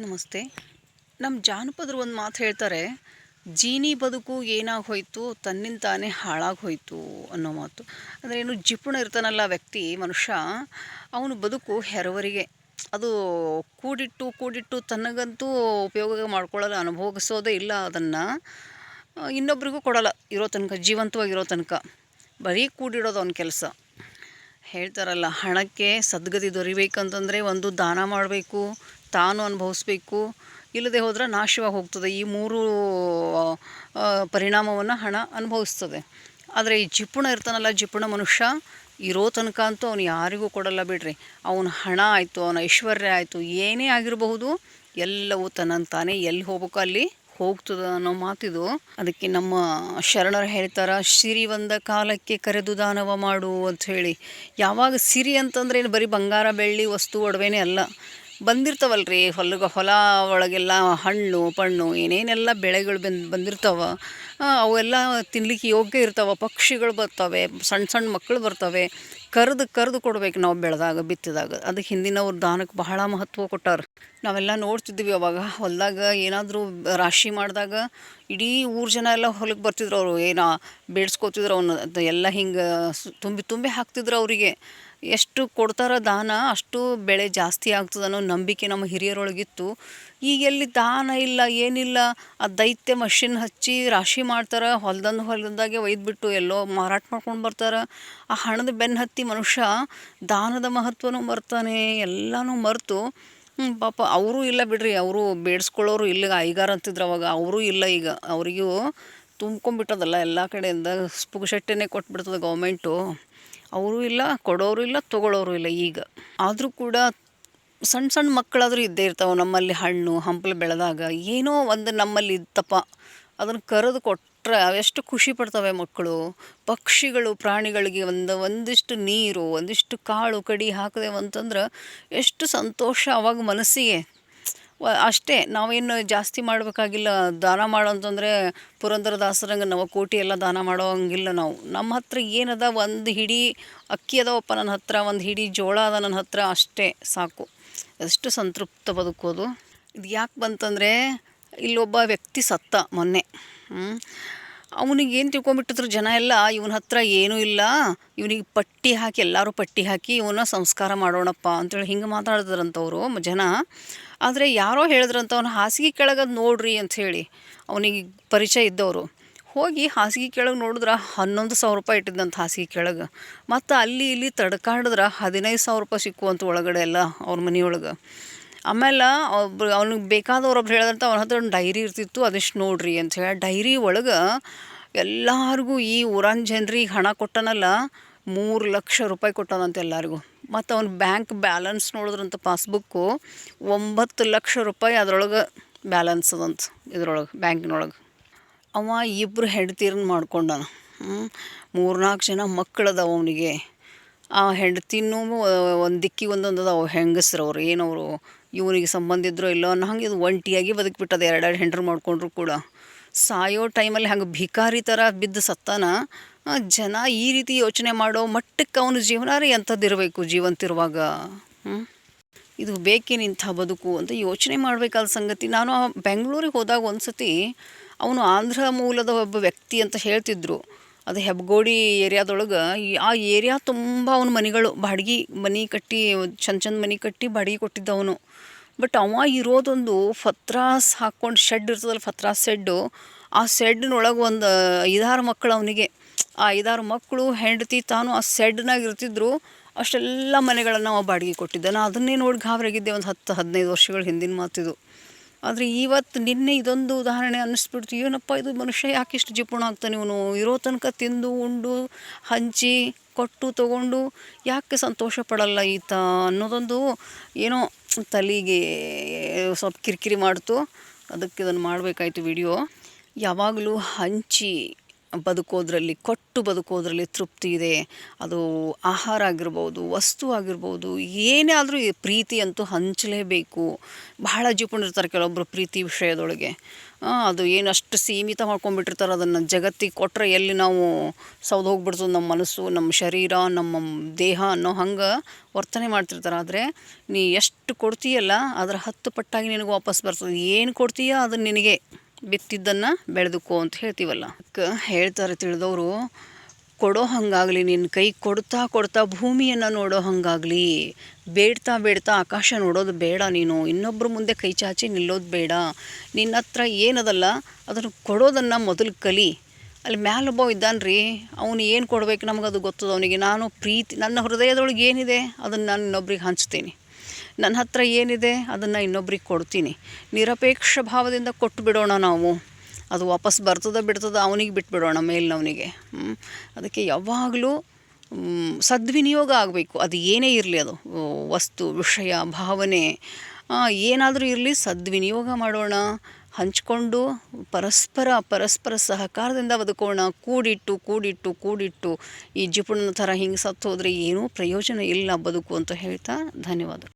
ನಮಸ್ತೆ. ನಮ್ಮ ಜಾನಪದರು ಒಂದು ಮಾತು ಹೇಳ್ತಾರೆ, ಜೀನಿ ಬದುಕು ಏನಾಗಿ ಹೋಯ್ತು ತನ್ನಿಂದ ತಾನೇ ಹಾಳಾಗಿ ಹೋಯ್ತು ಅನ್ನೋ ಮಾತು. ಅಂದರೆ ಏನು ಜಿಪುಣ ಇರ್ತಾನಲ್ಲ ವ್ಯಕ್ತಿ, ಮನುಷ್ಯ, ಅವನು ಬದುಕು ಹೆರವರಿಗೆ. ಅದು ಕೂಡಿಟ್ಟು ಕೂಡಿಟ್ಟು ತನಗಂತೂ ಉಪಯೋಗ ಮಾಡ್ಕೊಳ್ಳಲ್ಲ ಅನುಭವಿಸೋದೇ ಇಲ್ಲ ಅದನ್ನು ಇನ್ನೊಬ್ರಿಗೂ ಕೊಡಲ್ಲ, ಇರೋ ತನಕ, ಜೀವಂತವಾಗಿರೋ ತನಕ. ಬರೀ ಕೂಡಿಡೋದು ಅವನ ಕೆಲಸ. ಹೇಳ್ತಾರಲ್ಲ, ಹಣಕ್ಕೆ ಸದ್ಗತಿ ದೊರಿಬೇಕಂತಂದರೆ ಒಂದು ದಾನ ಮಾಡಬೇಕು ತಾನು ಅನುಭವಿಸ್ಬೇಕು. ಇಲ್ಲದೆ ಹೋದರೆ ನಾಶವಾಗಿ ಹೋಗ್ತದೆ. ಈ ಮೂರು ಪರಿಣಾಮವನ್ನು ಹಣ ಅನುಭವಿಸ್ತದೆ. ಆದರೆ ಈ ಜಿಪುಣ ಇರ್ತಾನಲ್ಲ ಜಿಪುಣ ಮನುಷ್ಯ, ಇರೋ ತನಕ ಅಂತೂ ಅವನು ಯಾರಿಗೂ ಕೊಡಲ್ಲ ಬಿಡ್ರಿ. ಅವನ ಹಣ ಆಯಿತು, ಅವನ ಐಶ್ವರ್ಯ ಆಯಿತು, ಏನೇ ಆಗಿರಬಹುದು, ಎಲ್ಲವೂ ತನ್ನಂತಾನೆ ಎಲ್ಲಿ ಹೋಗ್ಬೇಕು ಅಲ್ಲಿ ಹೋಗ್ತದೆ ಅನ್ನೋ ಮಾತಿದು. ಅದಕ್ಕೆ ನಮ್ಮ ಶರಣರು ಹೇಳ್ತಾರೆ, ಸಿರಿ ಒಂದ ಕಾಲಕ್ಕೆ ಕರೆದು ದಾನವ ಮಾಡು ಅಂತ ಹೇಳಿ. ಯಾವಾಗ ಸಿರಿ ಅಂತಂದ್ರೆ ಏನು ಬರೀ ಬಂಗಾರ, ಬೆಳ್ಳಿ, ವಸ್ತು, ಒಡವೆನೇ ಅಲ್ಲ. ಬಂದಿರ್ತಾವಲ್ರಿ ಹೊಲಗ, ಹೊಲ ಒಳಗೆಲ್ಲ ಹಣ್ಣು, ಪಣ್ಣು, ಏನೇನೆಲ್ಲ ಬೆಳೆಗಳು ಬಂದು, ಬಂದಿರ್ತಾವ ಅವೆಲ್ಲ ತಿನ್ಲಿಕ್ಕೆ ಯೋಗ್ಯ ಇರ್ತಾವ, ಪಕ್ಷಿಗಳು ಬರ್ತವೆ ಸಣ್ಣ ಸಣ್ಣ ಮಕ್ಕಳು ಬರ್ತವೆ, ಕರೆದು ಕರೆದು ಕೊಡ್ಬೇಕು ನಾವು ಬೆಳೆದಾಗ, ಬಿತ್ತಿದಾಗ. ಅದಕ್ಕೆ ಹಿಂದಿನವ್ರು ದಾನಕ್ಕೆ ಬಹಳ ಮಹತ್ವ ಕೊಟ್ಟಾರ. ನಾವೆಲ್ಲ ನೋಡ್ತಿದ್ವಿ ಅವಾಗ, ಹೊಲದಾಗ ಏನಾದರೂ ರಾಶಿ ಮಾಡಿದಾಗ ಇಡೀ ಊರು ಜನ ಎಲ್ಲ ಹೊಲಕ್ಕೆ ಬರ್ತಿದ್ರು ಅವರು, ಏನೋ ಬೇಡ್ಸ್ಕೋತಿದ್ರು ಅವನು ಎಲ್ಲ ಹಿಂಗೆ ತುಂಬಿ ತುಂಬಿ ಹಾಕ್ತಿದ್ರು ಅವರಿಗೆ. ಎಷ್ಟು ಕೊಡ್ತಾರೋ ದಾನ ಅಷ್ಟು ಬೆಳೆ ಜಾಸ್ತಿ ಆಗ್ತದೆ ಅನ್ನೋ ನಂಬಿಕೆ ನಮ್ಮ ಹಿರಿಯರೊಳಗಿತ್ತು. ಈಗ ಎಲ್ಲಿ ದಾನ ಇಲ್ಲ, ಏನಿಲ್ಲ, ಆ ದೈತ್ಯ ಮಷಿನ್ ಹಚ್ಚಿ ರಾಶಿ ಮಾಡ್ತಾರೆ, ಹೊಲ್ದಂದು ಹೊಲದಾಗೆ ಒಯ್ದುಬಿಟ್ಟು ಎಲ್ಲೋ ಮಾರಾಟ ಮಾಡ್ಕೊಂಡು ಬರ್ತಾರೆ. ಆ ಹಣದ ಬೆನ್ನು ಹತ್ತಿ ಮನುಷ್ಯ ದಾನದ ಮಹತ್ವನೂ ಮರ್ತಾನೆ, ಎಲ್ಲನೂ ಮರೆತು. ಪಾಪ ಅವರು ಇಲ್ಲ ಬಿಡ್ರಿ, ಅವರು ಬೇಡಿಸ್ಕೊಳ್ಳೋರು ಇಲ್ಲ, ಐಗಾರ ಅಂತಿದ್ರು ಅವಾಗ. ಅವರೂ ಇಲ್ಲ ಈಗ, ಅವರಿಗೂ ತುಂಬ್ಕೊಂಬಿಟ್ಟದಲ್ಲ ಎಲ್ಲ ಕಡೆಯಿಂದ. ಪುಗಶಟ್ಟೆನೇ ಕೊಟ್ಬಿಡ್ತದೆ ಗೌರ್ಮೆಂಟು ಅವರು ಇಲ್ಲ, ಕೊಡೋರು ಇಲ್ಲ ತಗೊಳ್ಳೋರು ಇಲ್ಲ ಈಗ. ಆದರೂ ಕೂಡ ಸಣ್ಣ ಸಣ್ಣ ಮಕ್ಕಳಾದರೂ ಇದ್ದೇ ಇರ್ತಾವೆ ನಮ್ಮಲ್ಲಿ ಹಣ್ಣು, ಹಂಪಲು ಬೆಳೆದಾಗ. ಏನೋ ಒಂದು ನಮ್ಮಲ್ಲಿ ಇತ್ತಪ್ಪ. ಅದನ್ನು ಕರೆದು ಕೊಟ್ಟರೆ ಎಷ್ಟು ಖುಷಿ ಪಡ್ತವೆ ಮಕ್ಕಳು. ಪಕ್ಷಿಗಳು, ಪ್ರಾಣಿಗಳಿಗೆ ಒಂದು, ಒಂದಿಷ್ಟು ನೀರು, ಒಂದಿಷ್ಟು ಕಾಳು ಕಡಿ ಹಾಕಿದೆವಂತಂದ್ರೆ ಎಷ್ಟು ಸಂತೋಷ ಅವಾಗ ಮನಸ್ಸಿಗೆ. ಅಷ್ಟೇ, ನಾವೇನು ಜಾಸ್ತಿ ಮಾಡಬೇಕಾಗಿಲ್ಲ. ದಾನ ಮಾಡೋ ಅಂತಂದರೆ ಪುರಂದರದಾಸರಂಗೆ ನಾವು ಕೋಟಿ ಎಲ್ಲ ದಾನ ಮಾಡೋ ಹಂಗಿಲ್ಲ ನಾವು. ನಮ್ಮ ಹತ್ರ ಏನದ ಒಂದು ಹಿಡಿ ಅಕ್ಕಿ ಅದಾವಪ್ಪ ನನ್ನ ಹತ್ರ, ಒಂದು ಹಿಡಿ ಜೋಳ ಅದ ನನ್ನ ಹತ್ರ, ಅಷ್ಟೇ ಸಾಕು. ಎಷ್ಟು ಸಂತೃಪ್ತ ಬದುಕೋದು. ಇದು ಯಾಕೆ ಬಂತಂದರೆ, ಇಲ್ಲೊಬ್ಬ ವ್ಯಕ್ತಿ ಸತ್ತ ಮೊನ್ನೆ. ಅವನಿಗೆ ಏನು ತಿಳ್ಕೊಂಬಿಟ್ಟಿದ್ರು ಜನ ಎಲ್ಲ, ಇವನ ಹತ್ರ ಏನೂ ಇಲ್ಲ. ಇವನಿಗೆ ಪಟ್ಟಿ ಹಾಕಿ, ಎಲ್ಲರೂ ಪಟ್ಟಿ ಹಾಕಿ ಇವನ ಸಂಸ್ಕಾರ ಮಾಡೋಣಪ್ಪ. ಅಂತೇಳಿ ಹಿಂಗೆ ಮಾತಾಡಿದ್ರಂಥವ್ರು ಜನ. ಆದರೆ ಯಾರೋ ಹೇಳಿದ್ರಂತ, ಅವ್ನು ಹಾಸಿಗೆ ಕೆಳಗೆ ನೋಡ್ರಿ ಅಂಥೇಳಿ ಅವನಿಗೆ ಪರಿಚಯ ಇದ್ದವರು. ಹೋಗಿ ಹಾಸಿಗೆ ಕೆಳಗೆ ನೋಡಿದ್ರೆ ಹನ್ನೊಂದು ಸಾವಿರ ರೂಪಾಯಿ ಇಟ್ಟಿದ್ದಂಥ ಹಾಸಿಗೆ ಕೆಳಗೆ. ಮತ್ತು ಅಲ್ಲಿ ಇಲ್ಲಿ ತಡ್ಕಾಡಿದ್ರೆ ಹದಿನೈದು ಸಾವಿರ ರೂಪಾಯಿ ಸಿಕ್ಕುವಂಥ ಒಳಗಡೆ ಎಲ್ಲ ಅವ್ರ ಮನೆಯೊಳಗೆ. ಆಮೇಲೆ ಒಬ್ರು ಅವ್ನಿಗೆ ಬೇಕಾದವ್ರು ಒಬ್ರು ಹೇಳಿದಂತ ಅವನ ಹತ್ರ ಒಂದು ಡೈರಿ ಇರ್ತಿತ್ತು, ಅದಿಷ್ಟು ನೋಡ್ರಿ ಅಂತ ಹೇಳಿ. ಡೈರಿ ಒಳಗೆ ಎಲ್ಲರಿಗೂ ಈ ಊರಾನ್ ಜನರಿಗೆ ಹಣ ಕೊಟ್ಟನಲ್ಲ ಮೂರು ಲಕ್ಷ ರೂಪಾಯಿ ಕೊಟ್ಟನಂತ ಎಲ್ಲರಿಗೂ. ಮತ್ತು ಅವ್ನ ಬ್ಯಾಂಕ್ ಬ್ಯಾಲೆನ್ಸ್ ನೋಡಿದ್ರಂತ ಪಾಸ್ಬುಕ್ಕು ಒಂಬತ್ತು ಲಕ್ಷ ರೂಪಾಯಿ ಅದ್ರೊಳಗೆ ಬ್ಯಾಲೆನ್ಸ್ ಅದಂತ ಇದ್ರೊಳಗೆ ಬ್ಯಾಂಕಿನೊಳಗೆ ಅವ ಇಬ್ಬರು ಹೆಂಡ್ತೀರನ್ನ ಮಾಡ್ಕೊಂಡನ. ಮೂರ್ನಾಲ್ಕು ಜನ ಮಕ್ಕಳದಾವ ಅವನಿಗೆ. ಆ ಹೆಂಡ್ತಿನೂ ಒಂದು ದಿಕ್ಕಿ ಒಂದೊಂದು ಅದಾವ, ಹೆಂಗಸ್ರು ಅವ್ರು ಏನವರು ಇವನಿಗೆ ಸಂಬಂಧಿದ್ರು ಇಲ್ಲೋ ಅನ್ನೋ ಹಂಗೆ ಇದು ಒಂಟಿಯಾಗಿ ಬದುಕಿಬಿಟ್ಟದ ಎರಡೆರಡು ಹೆಂಡ್ರು ಮಾಡ್ಕೊಂಡ್ರು ಕೂಡ. ಸಾಯೋ ಟೈಮಲ್ಲಿ ಹಂಗೆ ಭಿಕಾರಿ ಥರ ಬಿದ್ದು ಸತ್ತಾನ ಜನ ಈ ರೀತಿ ಯೋಚನೆ ಮಾಡೋ ಮಟ್ಟಕ್ಕೆ ಅವನ ಜೀವನ ರೀ ಜೀವಂತಿರುವಾಗ? ಇದು ಬೇಕೇನಿಂಥ ಬದುಕು ಅಂತ ಯೋಚನೆ ಮಾಡಬೇಕಾದ ಸಂಗತಿ. ನಾನು ಬೆಂಗಳೂರಿಗೆ ಹೋದಾಗ ಒಂದು ಸತಿ ಅವನು ಆಂಧ್ರ ಮೂಲದ ಒಬ್ಬ ವ್ಯಕ್ತಿ ಅಂತ ಹೇಳ್ತಿದ್ರು. ಅದು ಹೆಬ್ಗೋಡಿ ಏರಿಯಾದೊಳಗೆ. ಆ ಏರಿಯಾ ತುಂಬ ಅವನ ಮನೆಗಳು, ಬಾಡಿಗೆ ಮನೆ ಕಟ್ಟಿ, ಚಂದ ಚಂದ ಮನೆ ಕಟ್ಟಿ ಬಾಡಿಗೆ ಕೊಟ್ಟಿದ್ದವನು. ಬಟ್ ಅವ ಇರೋದೊಂದು ಫತ್ರಾಸ್ ಹಾಕ್ಕೊಂಡು ಶೆಡ್ ಇರ್ತದಲ್ಲ, ಫತ್ರಾಸ್ ಶೆಡ್ಡು ಆ ಶೆಡ್ನೊಳಗೆ ಒಂದು ಐದಾರು ಮಕ್ಕಳು ಅವನಿಗೆ. ಆ ಐದಾರು ಮಕ್ಕಳು, ಹೆಂಡತಿ ತಾನು ಆ ಸೆಡ್ನಾಗ ಇರ್ತಿದ್ರು. ಅಷ್ಟೆಲ್ಲ ಮನೆಗಳನ್ನು ಅವ ಬಾಡಿಗೆ ಕೊಟ್ಟಿದ್ದೆ ನಾನು ಅದನ್ನೇ ನೋಡಿ ಗಾಬರಿಯಾಗಿದ್ದೆ ಒಂದು ಹತ್ತು, ಹದಿನೈದು ವರ್ಷಗಳ ಹಿಂದಿನ ಮಾತಿದು ಆದರೆ ಇವತ್ತು ನಿನ್ನೆ ಇದೊಂದು ಉದಾಹರಣೆ ಅನ್ನಿಸ್ಬಿಡ್ತು. ಏನಪ್ಪ ಇದು ಮನುಷ್ಯ ಯಾಕೆ ಇಷ್ಟು ಜಿಪುಣ ಆಗ್ತಾನೆ ಇವನು? ಇರೋ ತನಕ ತಿಂದು, ಉಂಡು, ಹಂಚಿ, ಕೊಟ್ಟು, ತಗೊಂಡು ಯಾಕೆ ಸಂತೋಷ ಪಡಲ್ಲ ಈತ ಅನ್ನೋದೊಂದು ಏನೋ ತಲೆಗೆ ಸ್ವಲ್ಪ ಕಿರಿಕಿರಿ ಮಾಡ್ತು. ಅದಕ್ಕೆ ಇದನ್ನು ಮಾಡಬೇಕಾಯ್ತು ವಿಡಿಯೋ. ಯಾವಾಗಲೂ ಹಂಚಿ ಬದುಕೋದ್ರಲ್ಲಿ, ಕೊಟ್ಟು ಬದುಕೋದ್ರಲ್ಲಿ ತೃಪ್ತಿ ಇದೆ. ಅದು ಆಹಾರ ಆಗಿರ್ಬೋದು, ವಸ್ತು ಆಗಿರ್ಬೋದು, ಏನೇ ಆದರೂ ಪ್ರೀತಿ ಅಂತೂ ಹಂಚಲೇಬೇಕು. ಬಹಳ ಜೀಪಣಿರ್ತಾರೆ ಕೆಲವೊಬ್ಬರು ಪ್ರೀತಿ ವಿಷಯದೊಳಗೆ. ಅದು ಏನು ಅಷ್ಟು ಸೀಮಿತ ಮಾಡ್ಕೊಂಡ್ಬಿಟ್ಟಿರ್ತಾರೆ, ಅದನ್ನು ಜಗತ್ತಿಗೆ ಕೊಟ್ಟರೆ ಎಲ್ಲಿ ನಾವು ಸೌದು ಹೋಗ್ಬಿಡ್ತದೆ ನಮ್ಮ ಮನಸ್ಸು, ನಮ್ಮ ಶರೀರ, ನಮ್ಮ ದೇಹ ಅನ್ನೋ ಹಂಗೆ ವರ್ತನೆ ಮಾಡ್ತಿರ್ತಾರೆ. ಆದರೆ ನೀ ಎಷ್ಟು ಕೊಡ್ತೀಯಲ್ಲ, ಅದರ ಹತ್ತು ಪಟ್ಟಾಗಿ ನಿನಗೆ ವಾಪಸ್ ಬರ್ತದೆ ಏನು ಕೊಡ್ತೀಯ ಅದು ನಿನಗೆ. ಬಿತ್ತಿದ್ದನ್ನು ಬೆಳೆದುಕೋ ಅಂತ ಹೇಳ್ತೀವಲ್ಲ. ಹೇಳ್ತಾರೆ ತಿಳಿದವರು, ಕೊಡೋ ಹಾಗಾಗಲಿ ನಿನ್ನ ಕೈ ಕೊಡ್ತಾ ಕೊಡ್ತಾ ಭೂಮಿಯನ್ನು ನೋಡೋ ಹಾಗಾಗಲಿ. ಬೇಡ್ತಾ ಬೇಡ್ತಾ ಆಕಾಶ ನೋಡೋದು ಬೇಡ ನೀನು. ಇನ್ನೊಬ್ಬರ ಮುಂದೆ ಕೈ ಚಾಚಿ ನಿಲ್ಲೋದು ಬೇಡ. ನಿನ್ನ ಹತ್ರ ಏನದಲ್ಲ, ಅದನ್ನು ಕೊಡೋದನ್ನು ಮೊದಲು ಕಲಿ. ಅಲ್ಲಿ ಮ್ಯಾಲೊಬ್ಬ ರೀ ಅವನು ಏನು ಕೊಡ್ಬೇಕು ನಮಗದು ಗೊತ್ತದ ಅವನಿಗೆ. ನಾನು ಪ್ರೀತಿ, ನನ್ನ ಹೃದಯದೊಳಗೆ ಏನಿದೆ, ಅದನ್ನು ನಾನು ಇನ್ನೊಬ್ರಿಗೆ ಹಂಚ್ತೀನಿ. ನನ್ನ ಹತ್ರ ಏನಿದೆ ಅದನ್ನು ಇನ್ನೊಬ್ರಿಗೆ ಕೊಡ್ತೀನಿ. ನಿರಪೇಕ್ಷ ಭಾವದಿಂದ ಕೊಟ್ಟು ಬಿಡೋಣ ನಾವು. ಅದು ವಾಪಸ್ ಬರ್ತದ ಬಿಡ್ತದ ಅವನಿಗೆ ಬಿಟ್ಬಿಡೋಣ ಮೇಲಿನವನಿಗೆ. ಅದಕ್ಕೆ ಯಾವಾಗಲೂ ಸದ್ವಿನಿಯೋಗ ಆಗಬೇಕು. ಅದು ಏನೇ ಇರಲಿ ಅದು. ವಸ್ತು, ವಿಷಯ, ಭಾವನೆ. ಏನಾದರೂ ಇರಲಿ ಸದ್ವಿನಿಯೋಗ ಮಾಡೋಣ. ಹಂಚ್ಕೊಂಡು ಪರಸ್ಪರ ಪರಸ್ಪರ ಸಹಕಾರದಿಂದ ಬದುಕೋಣ. ಕೂಡಿಟ್ಟು ಕೂಡಿಟ್ಟು ಕೂಡಿಟ್ಟು. ಈ ಜಿಪುಣನ ಥರ ಹಿಂಗೆ ಸತ್ತು ಹೋದರೆ ಏನೂ ಪ್ರಯೋಜನ ಇಲ್ಲ ಬದುಕು ಅಂತ ಹೇಳ್ತಾ ಧನ್ಯವಾದ